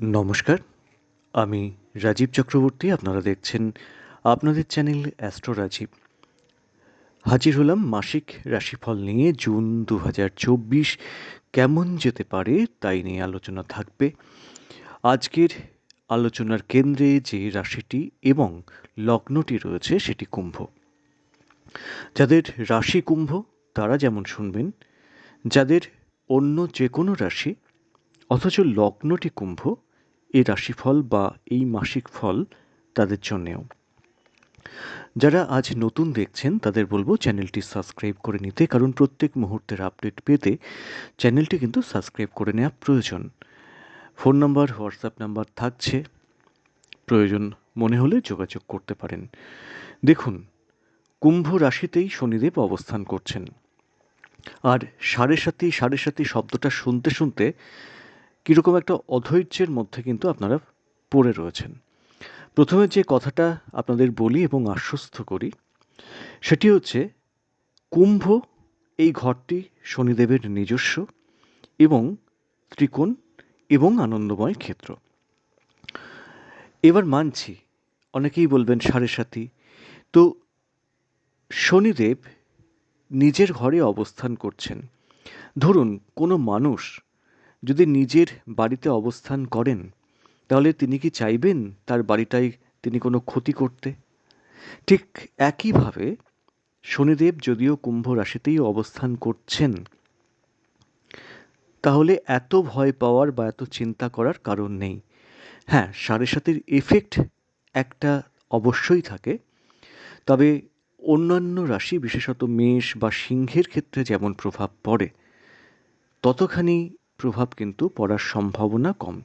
নমস্কার, আমি রাজীব চক্রবর্তী, আপনারা দেখছেন আপনাদের চ্যানেল অ্যাস্ট্রো রাজীব। হাজির হলাম মাসিক রাশিফল নিয়ে, জুন দু হাজার চব্বিশ কেমন যেতে পারে তাই নিয়ে আলোচনা থাকবে। আজকের আলোচনার কেন্দ্রে যে রাশিটি এবং লগ্নটি রয়েছে সেটি কুম্ভ। যাদের রাশি কুম্ভ, তারা যেমন শুনবেন, যাদের অন্য যে কোনো রাশি অথচ লগ্নটি কুম্ভ এই রাশিফল বা এই মাসিক ফল তাদের জন্যেও। যারা আজ নতুন দেখছেন, তাদের বলব চ্যানেলটি সাবস্ক্রাইব করে নিতে, কারণ প্রত্যেক মুহূর্তের আপডেট পেতে চ্যানেলটি কিন্তু সাবস্ক্রাইব করে নেওয়া প্রয়োজন। ফোন নাম্বার, হোয়াটসঅ্যাপ নাম্বার থাকছে। প্রয়োজন মনে হলে যোগাযোগ করতে পারেন। দেখুন, কুম্ভ রাশিতেই শনিদেব অবস্থান করছেন। আর সাড়ে সাতি সাড়ে সাতি শব্দটা শুনতে শুনতে কীরকম একটা অধৈর্যের মধ্যে কিন্তু আপনারা পড়ে রয়েছেন। প্রথমে যে কথাটা আপনাদের বলি এবং আশ্বস্ত করি, সেটি হচ্ছে কুম্ভ এই ঘরটি শনিদেবের নিজস্ব এবং ত্রিকোণ এবং আনন্দময় ক্ষেত্র। এবার মানছি, অনেকেই বলবেন সাড়ে সাথী তো শনিদেব নিজের ঘরে অবস্থান করছেন। ধরুন কোনো মানুষ যদি নিজের বাড়িতে অবস্থান করেন, তাহলে তিনি কি চাইবেন তার বাড়িটাই তিনি কোনো ক্ষতি করতে? ঠিক একইভাবে শনিদেব যদিও কুম্ভ রাশিতেই অবস্থান করছেন, তাহলে এত ভয় পাওয়ার বা এত চিন্তা করার কারণ নেই। হ্যাঁ সাড়ে সাতের এফেক্ট একটা অবশ্যই থাকে। তবে অন্যান্য রাশি, বিশেষত মেষ বা সিংহের ক্ষেত্রে যেমন প্রভাব পড়ে, ততখানি প্রভাব কিন্তু পড়ার সম্ভাবনা কম।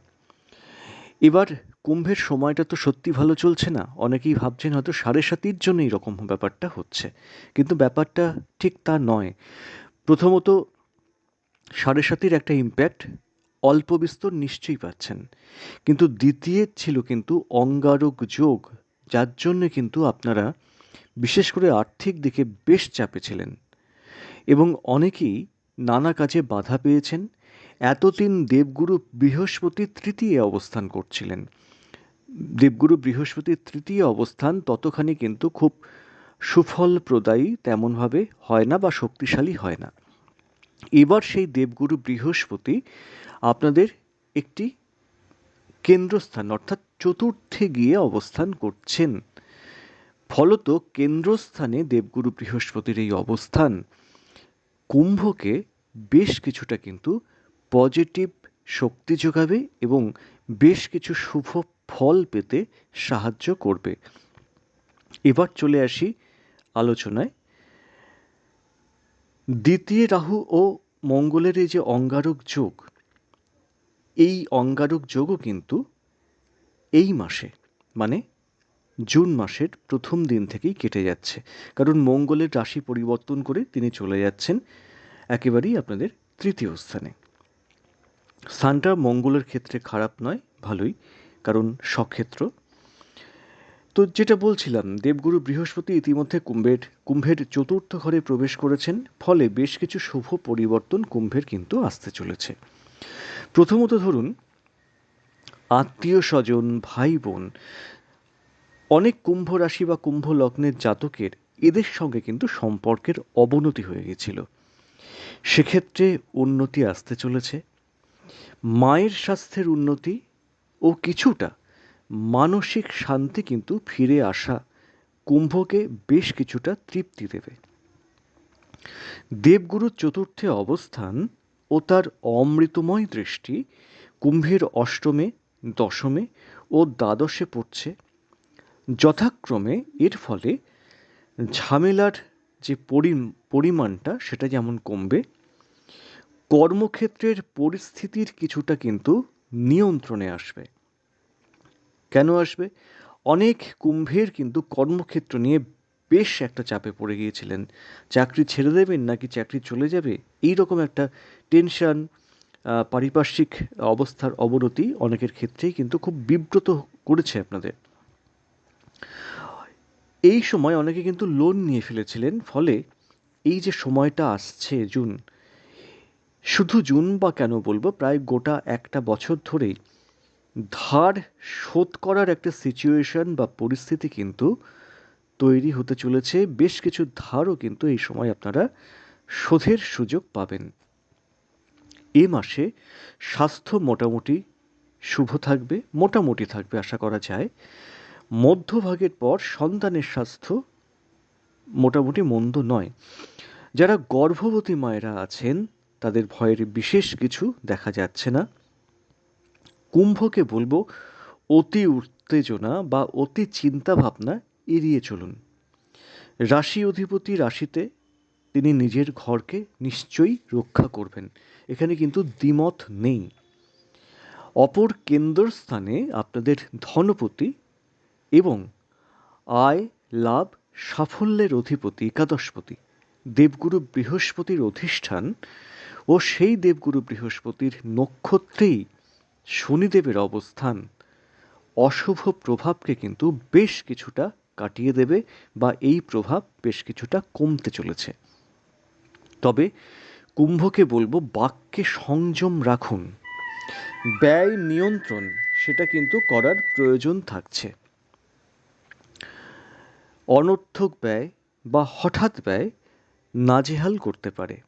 এবার কুম্ভের সময়টা তো সত্যি ভালো চলছে না। অনেকেই ভাবছেন হয়তো সাড়ে সাতির জন্য এরকম ব্যাপারটা হচ্ছে। কিন্তু ব্যাপারটা ঠিক তা নয়। প্রথমত, সাড়ে সাতির একটা ইম্প্যাক্ট অল্প বিস্তর নিশ্চয়ই পাচ্ছেন। কিন্তু দ্বিতীয় ছিল কিন্তু অঙ্গারক যোগ, যার জন্যে কিন্তু আপনারা বিশেষ করে আর্থিক দিকে বেশ চাপে ছিলেন। এবং অনেকেই নানা কাজে বাধা পেয়েছেন এতদিন দেবগুরু বৃহস্পতি তৃতীয় অবস্থান করছিলেন। দেবগুরু বৃহস্পতির তৃতীয় অবস্থান ততখানি কিন্তু খুব সুফল প্রদায়ী তেমনভাবে হয় না বা শক্তিশালী হয় না। এবার সেই দেবগুরু বৃহস্পতি আপনাদের একটি কেন্দ্রস্থান অর্থাৎ চতুর্থে গিয়ে অবস্থান করছেন। ফলত কেন্দ্রস্থানে দেবগুরু বৃহস্পতির এই অবস্থান। কুম্ভকে বেশ কিছুটা কিন্তু পজিটিভ শক্তি যোগাবে এবং বেশ কিছু শুভ ফল পেতে সাহায্য করবে। এবার চলে আসি আলোচনায়। দ্বিতীয় রাহু ও মঙ্গলের এই যে অঙ্গারক যোগ, এই অঙ্গারক যোগও কিন্তু এই মাসে মানে জুন মাসের প্রথম দিন থেকেই কেটে যাচ্ছে। কারণ মঙ্গলের রাশি পরিবর্তন করে তিনি চলে যাচ্ছেন, একেবারেই আপনাদের তৃতীয় স্থানে। স্থানটা মঙ্গলের ক্ষেত্রে খারাপ নয়, ভালোই, কারণ সক্ষেত্র। তো যেটা বলছিলাম, দেবগুরু বৃহস্পতি ইতিমধ্যে কুম্ভের কুম্ভের চতুর্থ ঘরে প্রবেশ করেছেন, ফলে বেশ কিছু শুভ পরিবর্তন কুম্ভের কিন্তু আসতে চলেছে। প্রথমত ধরুন, আত্মীয় স্বজন ভাই বোন অনেক কুম্ভ রাশি বা কুম্ভ লগ্নের জাতকের এদের সঙ্গে কিন্তু সম্পর্কের অবনতি হয়ে গেছিল। সেক্ষেত্রে উন্নতি আসতে চলেছে। মায়ের স্বাস্থ্যের উন্নতি ও কিছুটা মানসিক শান্তি কিন্তু ফিরে আসা কুম্ভকে বেশ কিছুটা তৃপ্তি দেবে। দেবগুরুর চতুর্থে অবস্থান ও তার অমৃতময় দৃষ্টি কুম্ভের অষ্টমে, দশমে ও দ্বাদশে পড়ছে। যথাক্রমে এর ফলে ঝামেলার যে পরিমাণটা সেটা যেমন কমবে কর্মক্ষেত্রের পরিস্থিতির কিছুটা কিন্তু নিয়ন্ত্রণে আসবে। কেন আসবে? অনেক কুম্ভের কিন্তু কর্মক্ষেত্র নিয়ে বেশ একটা চাপে পড়ে গিয়েছিলেন। চাকরি ছেড়ে দেবেন নাকি চাকরি চলে যাবে? এই রকম একটা টেনশন পারিপার্শ্বিক অবস্থার অবনতি অনেকের ক্ষেত্রেই কিন্তু খুব বিব্রত করেছে আপনাদের। এই সময় অনেকে কিন্তু লোন নিয়ে ফেলেছিলেন, ফলে এই যে সময়টা আসছে, জুন শুধু জুন বা কেন বলব, প্রায় গোটা একটা বছর ধরেই ধার শোধ করার একটা সিচুয়েশন বা পরিস্থিতি কিন্তু তৈরি হতে চলেছে। বেশ কিছু ধারও কিন্তু এই সময় আপনারা শোধের সুযোগ পাবেন। এ মাসে স্বাস্থ্য মোটামুটি শুভ থাকবে, মোটামুটি থাকবে আশা করা যায়। মধ্যভাগের পর সন্তানের স্বাস্থ্য মোটামুটি মন্দ নয়। যারা গর্ভবতী মায়েরা আছেন তাদের ভয়ের বিশেষ কিছু দেখা যাচ্ছে না। কুম্ভকে বলব, অতি উত্তেজনা বা অতি চিন্তা ভাবনা এড়িয়ে চলুন। রাশি অধিপতি রাশিতে তিনি নিজের ঘরকে নিশ্চয়ই রক্ষা করবেন। এখানে কিন্তু দ্বিমত নেই। অপর কেন্দ্রস্থানে আপনাদের ধনপতি এবং আয়, লাভ, সাফল্যের অধিপতি, একাদশপতি, দেবগুরু বৃহস্পতির অধিষ্ঠান ও সেই দেবগুরু বৃহস্পতির নক্ষত্রেই শনিদেবের অবস্থান। অশুভ প্রভাবকে কিন্তু বেশ কিছুটা কাটিয়ে দেবে বা এই প্রভাব বেশ কিছুটা কমতে চলেছে। তবে কুম্ভকে বলব বাক্যে সংযম রাখুন। ব্যয় নিয়ন্ত্রণ, সেটা কিন্তু করার প্রয়োজন থাকছে। অনর্থক ব্যয় বা হঠাৎ ব্যয় নাজেহাল করতে পারে।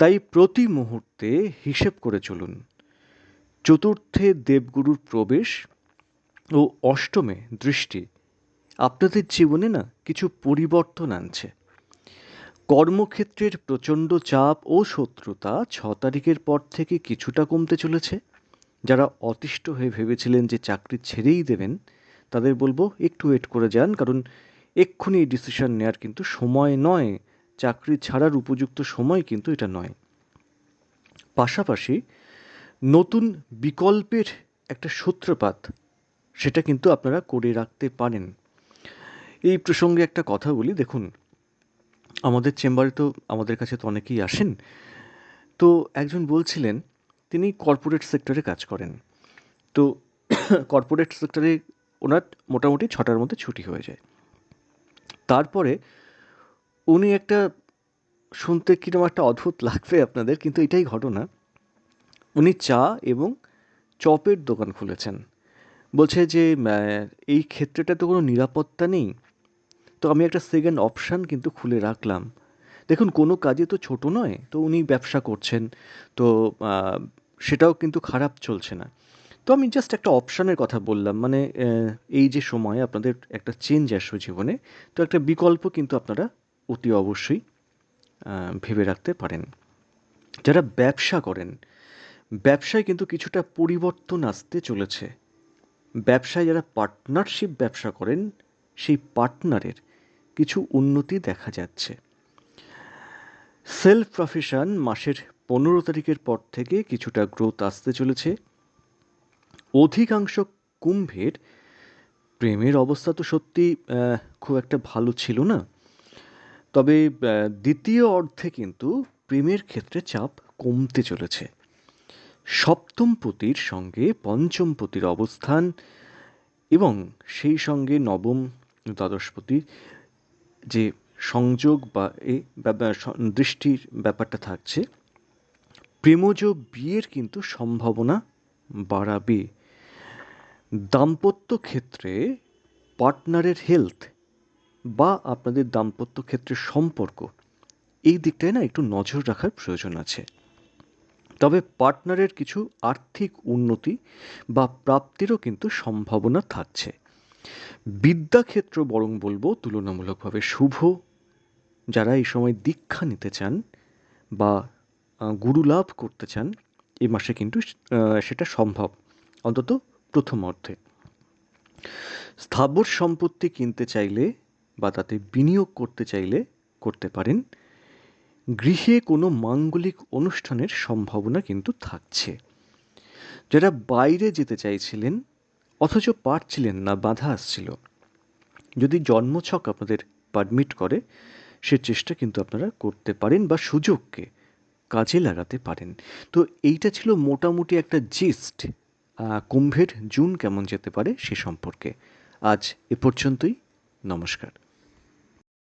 তাই প্রতি মুহূর্তে হিসেব করে চলুন। চতুর্থে দেবগুরুর প্রবেশ ও অষ্টমে দৃষ্টি। আপনাদের জীবনে না কিছু পরিবর্তন আনছে। কর্মক্ষেত্রের প্রচণ্ড চাপ ও শত্রুতা ছ তারিখের পর থেকে কিছুটা কমতে চলেছে। যারা অতিষ্ঠ হয়ে ভেবেছিলেন যে চাকরি ছেড়েই দেবেন, তাদের বলব একটু ওয়েট করে যান, কারণ এক্ষুনি এই ডিসিশন নেওয়ার কিন্তু সময় নয়। চাকরি ছাড়ার উপযুক্ত সময় কিন্তু এটা নয়। পাশাপাশি নতুন বিকল্পের একটা সূত্রপাত, সেটা কিন্তু আপনারা করে রাখতে পারেন। এই প্রসঙ্গে একটা কথা বলি, দেখুন, আমাদের চেম্বারে তো আমাদের কাছে তো অনেকেই আসেন। তো একজন বলছিলেন, তিনি কর্পোরেট সেক্টরে কাজ করেন। তো কর্পোরেট সেক্টরে ওনার মোটামুটি ছটার মধ্যে ছুটি হয়ে যায়। তারপরে উনি একটা শুনতে কীরকম একটা অদ্ভুত লাগবে আপনাদের, কিন্তু এটাই ঘটনা। উনি চা এবং চপের দোকান খুলেছেন। বলছে যে এই ক্ষেত্রেটা তো কোনো নিরাপত্তা নেই। তো আমি একটা সেকেন্ড অপশান কিন্তু খুলে রাখলাম। দেখুন, কোনো কাজে তো ছোট নয়। তো উনি ব্যবসা করছেন। তো সেটাও কিন্তু খারাপ চলছে না। তো আমি জাস্ট একটা অপশানের কথা বললাম। মানে এই যে সময়, আপনাদের একটা চেঞ্জ আসবে জীবনে। তো একটা বিকল্প কিন্তু আপনারা অতি অবশ্যই ভেবে রাখতে পারেন। যারা ব্যবসা করেন, ব্যবসায় কিন্তু কিছুটা পরিবর্তন আসতে চলেছে। ব্যবসায় যারা পার্টনারশিপ ব্যবসা করেন, সেই পার্টনারের কিছু উন্নতি দেখা যাচ্ছে। সেলফ প্রফেশন মাসের পনেরো তারিখের পর থেকে কিছুটা গ্রোথ আসতে চলেছে। অধিকাংশ কুম্ভের প্রেমের অবস্থা তো সত্যি খুব একটা ভালো ছিল না। তবে দ্বিতীয় অর্ধে কিন্তু প্রেমের ক্ষেত্রে চাপ কমতে চলেছে। সপ্তম পতির সঙ্গে পঞ্চম পতির অবস্থান এবং সেই সঙ্গে নবম দ্বাদশপতির যে সংযোগ বা এই দৃষ্টির ব্যাপারটা থাকছে, প্রেমজ বিয়ের কিন্তু সম্ভাবনা বাড়াবে। দাম্পত্য ক্ষেত্রে পার্টনারের হেলথ বা আপনাদের দাম্পত্য ক্ষেত্রের সম্পর্ক, এই দিকটায় না একটু নজর রাখার প্রয়োজন আছে। তবে পার্টনারের কিছু আর্থিক উন্নতি বা প্রাপ্তিরও কিন্তু সম্ভাবনা থাকছে। বিদ্যাক্ষেত্র বরং বলব তুলনামূলকভাবে শুভ। যারা এই সময় দীক্ষা নিতে চান বা গুরু লাভ করতে চান, এ মাসে কিন্তু সেটা সম্ভব, অন্তত প্রথম অর্থে স্থাবর সম্পত্তি কিনতে চাইলে বা তাতে বিনিয়োগ করতে চাইলে করতে পারেন। গৃহে কোনো মাঙ্গলিক অনুষ্ঠানের সম্ভাবনা কিন্তু থাকছে। যারা বাইরে যেতে চাইছিলেন অথচ পারছিলেন না, বাধা আসছিল। যদি জন্মছক আপনাদের পারমিট করে, সে চেষ্টা কিন্তু আপনারা করতে পারেন বা সুযোগকে কাজে লাগাতে পারেন। তো এইটা ছিল মোটামুটি একটা জিস্ট কুম্ভের জুন কেমন যেতে পারে সে সম্পর্কে। আজ এ পর্যন্তই। নমস্কার।